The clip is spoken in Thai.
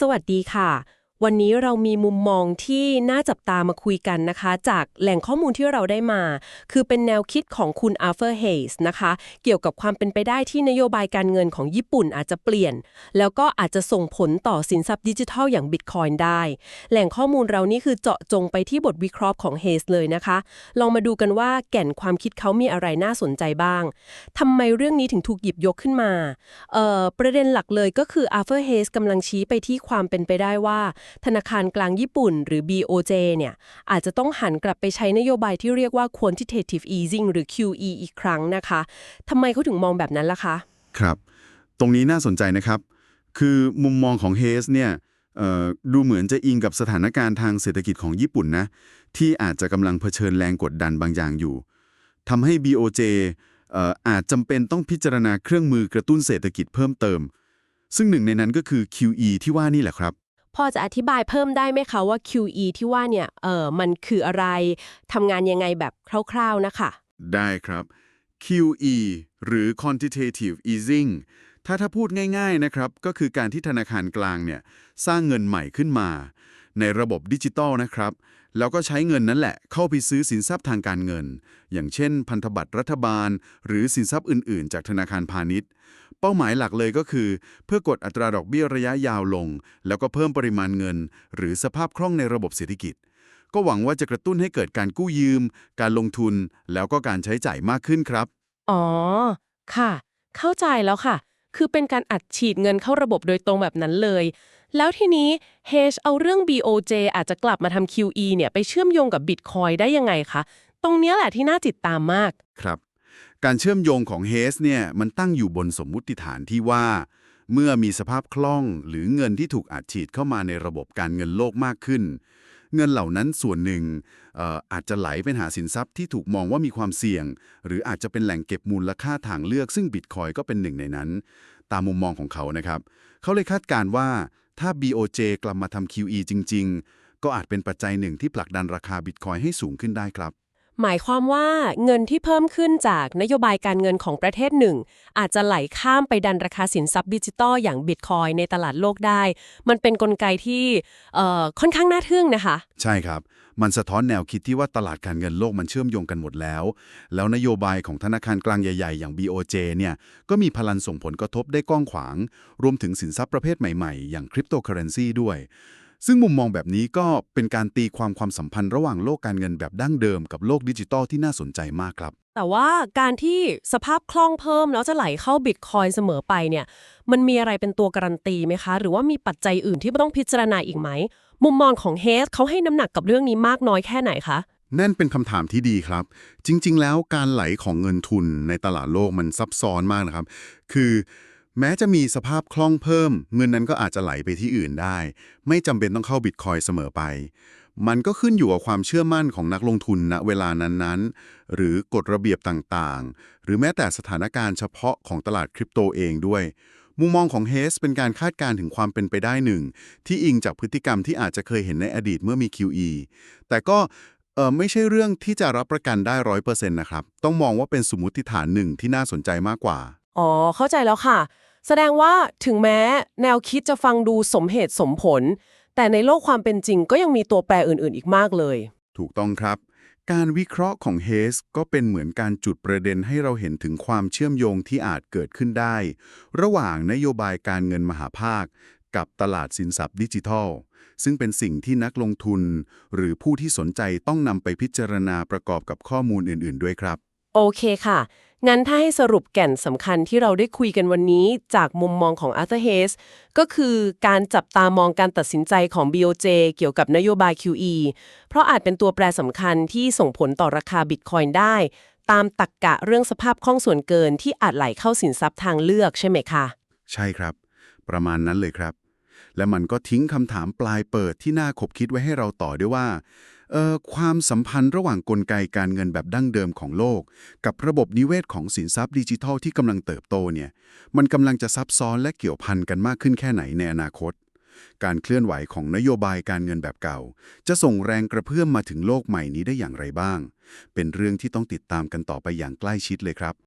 สวัสดีค่ะ วันนี้เรามีมุมมองที่น่าจับตามาคุยกันนะคะ จากแหล่งข้อมูลที่เราได้มา คือเป็นแนวคิดของคุณอาร์เ r อร์เฮสนะคะ เกี่ยวกับความเป็นไปได้ที่นโยบายการเงินของญี่ปุ่นอาจจะเปลี่ยน แล้วก็อาจจะส่งผลต่อสินทรัพย์ดิจิทัลอย่างบิตคอยน์ได้ แหล่งข้อมูลเรานี่คือเจาะจงไปที่บทวิเคราะห์ของเฮสเลยนะคะ ลองมาดูกันว่าแก่นความคิดเขามีอะไรน่าสนใจบ้างทำไมเรื่องนี้ถึงถูกหยิบยกขึ้นมาประเด็นหลักเลยก็คือ Arthur Hayes กำลังชี้ไปที่ความเป็นไปได้ว่าธนาคารกลางญี่ปุ่นหรือ BOJ เนี่ยอาจจะต้องหันกลับไปใช้นโยบายที่เรียกว่า quantitative easing หรือ QE อีกครั้งนะคะทำไมเขาถึงมองแบบนั้นล่ะคะ ครับ ตรงนี้น่าสนใจนะครับ คือมุมมองของเฮสเนี่ยดูเหมือนจะอิงกับสถานการณ์ทางเศรษฐกิจของญี่ปุ่นนะ ที่อาจจะกำลังเผชิญแรงกดดันบางอย่างอยู่ทำให้ BOJ อาจจำเป็นต้องพิจารณาเครื่องมือกระตุ้นเศรษฐกิจเพิ่มเติม ซึ่งหนึ่งในนั้นก็คือ QE ที่ว่านี่แหละครับ พอจะอธิบายเพิ่มได้ไหมคะว่า QE ที่ว่าเนี่ยเออมันคืออะไรทำงานยังไงแบบคร่าวๆนะคะ ได้ครับ QE หรือ quantitative easing ถ้าถ้าพูดง่ายๆนะครับ ก็คือการที่ธนาคารกลางเนี่ยสร้างเงินใหม่ขึ้นมา ในระบบดิจิตอลนะครับ แล้วก็ใช้เงินนั้นแหละเข้าไปซื้อสินทรัพย์ทางการเงิน อย่างเช่น พันธบัตรรัฐบาล หรือสินทรัพย์อื่นๆ จากธนาคารพาณิชย์ เป้าหมายหลักเลยก็คือ เพื่อกดอัตราดอกเบี้ยระยะยาวลง แล้วก็เพิ่มปริมาณเงิน หรือสภาพคล่องในระบบเศรษฐกิจ ก็หวังว่าจะกระตุ้นให้เกิดการกู้ยืม การลงทุน แล้วก็การใช้จ่ายมากขึ้นครับ อ๋อ ค่ะ เข้าใจแล้วค่ะ คือเป็นการอัดฉีดเงินเข้าระบบโดยตรงแบบนั้นเลย แล้วทีนี้ H เอาเรื่อง BOJ อาจจะกลับมาทำ QE เนี่ยไปเชื่อมโยงกับ Bitcoin ได้ยังไงคะ ตรงเนี้ยแหละที่น่าติดตามมาก ครับ การเชื่อมโยงของเฮสเนี่ยมันตั้งอยู่บนสมมุติฐานที่ว่า เมื่อมีสภาพคล่องหรือเงินที่ถูกอัดฉีดเข้ามาในระบบการเงินโลกมากขึ้น เงินเหล่านั้นส่วนหนึ่งอออาจจะไหลไปหาสินทรัพย์ที่ถูกมองว่ามีความเสี่ยง หรืออาจจะเป็นแหล่งเก็บมูลค่าทางเลือกซึ่งบิตคอยก็เป็นหนึ่งในนั้น ตามมุมมองของเขานะครับ เขาเลยคาดการณ์ว่าถ้า BOJ กลับมาทำ QE จริง ๆ ก็อาจเป็นปัจจัยหนึ่งที่ผลักดันราคาบิตคอยให้สูงขึ้นได้ครับ หมายความว่าเงินที่เพิ่มขึ้นจากนโยบายการเงินของประเทศหนึ่ง อาจจะไหลข้ามไปดันราคาสินทรัพย์ดิจิตอลอย่างบิตคอยในตลาดโลกได้ มันเป็นนกลไกที่เอ่อค่อนข้างน่าทึ่งนะคะ ใช่ครับมันสะท้อนแนวคิดที่ว่าตลาดการเงินโลกมันเชื่อมโยงกันหมดแล้ว แล้วนโยบายของธนาคารกลางใหญ่ๆ อย่าง BOJ เนี่ย ก็มีพลังส่งผลกระทบได้กว้างขวาง รวมถึงสินทรัพย์ประเภทใหม่ๆ อย่างคริปโตเคอเรนซีด้วย ซึ่งมุมมองแบบนี้ก็เป็นการตีความความสัมพันธ์ระหว่างโลกการเงินแบบดั้งเดิมกับโลกดิจิตอลที่น่าสนใจมากครับ แต่ว่าการที่สภาพคล่องเพิ่มแล้วจะไหลเข้าบิตคอยเสมอไปเนี่ย มันมีอะไรเป็นตัวการันตีไหมคะ หรือว่ามีปัจจัยอื่นที่ต้องพิจารณาอีกไหม มุมมองของเฮสเขาให้น้ำหนักกับเรื่องนี้มากน้อยแค่ไหนคะนั่นเป็นคำถามที่ดีครับ จริง ๆ แล้วการไหลของเงินทุนในตลาดโลกมันซับซ้อนมากนะครับ คือ แม้จะมีสภาพคล่องเพิ่ม เงินนั้นก็อาจจะไหลไปที่อื่นได้ ไม่จำเป็นต้องเข้าบิตคอยเสมอไป มันก็ขึ้นอยู่กับความเชื่อมั่นของนักลงทุนณเวลานั้นๆ หรือกฎระเบียบต่างๆ หรือแม้แต่สถานการณ์เฉพาะของตลาดคริปโตเองด้วย มุมมองของเฮสเป็นการคาดการณ์ถึงความเป็นไปได้หนึ่ง ที่อิงจากพฤติกรรมที่อาจจะเคยเห็นในอดีตเมื่อมี QE แต่ก็เออไม่ใช่เรื่องที่จะรับประกันได้ร้อยเปอร์เซ็นต์นะครับ ต้องมองว่าเป็นสมมติฐานหนึ่งที่น่าสนใจมากกว่า อ๋อ เข้าใจแล้วค่ะ แสดงว่าถึงแม้แนวคิดจะฟังดูสมเหตุสมผล แต่ในโลกความเป็นจริงก็ยังมีตัวแปรอื่นๆ อีกมากเลย ถูกต้องครับ การวิเคราะห์ของเฮสก็เป็นเหมือนการจุดประเด็นให้เราเห็นถึงความเชื่อมโยงที่อาจเกิดขึ้นได้ ระหว่างนโยบายการเงินมหาภาค กับตลาดสินทรัพย์ดิจิทัล ซึ่งเป็นสิ่งที่นักลงทุน หรือผู้ที่สนใจต้องนำไปพิจารณาประกอบกับข้อมูลอื่น ๆ ด้วยครับ โอเคค่ะ งั้นถ้าให้สรุปแก่นสำคัญที่เราได้คุยกันวันนี้จากมุมมองของ Arthur Hayes ก็คือการจับตามองการตัดสินใจของ BOJ เกี่ยวกับนโยบาย QE เพราะอาจเป็นตัวแปรสำคัญที่ส่งผลต่อราคาบิตคอยน์ได้ ตามตักกะเรื่องสภาพคล่องส่วนเกินที่อาจไหลเข้าสินทรัพย์ทางเลือกใช่ไหมคะ ใช่ครับ ประมาณนั้นเลยครับ และมันก็ทิ้งคำถามปลายเปิดที่น่าขบคิดไว้ให้เราต่อด้วยว่า ความสัมพันธ์ระหว่างกลไกการเงินแบบดั้งเดิมของโลก กับระบบนิเวศของสินทรัพย์ดิจิทัลที่กำลังเติบโตเนี่ยมันกำลังจะซับซ้อนและเกี่ยวพันกันมากขึ้นแค่ไหนในอนาคต การเคลื่อนไหวของนโยบายการเงินแบบเก่า จะส่งแรงกระเพื่อมมาถึงโลกใหม่นี้ได้อย่างไรบ้าง เป็นเรื่องที่ต้องติดตามกันต่อไปอย่างใกล้ชิดเลยครับ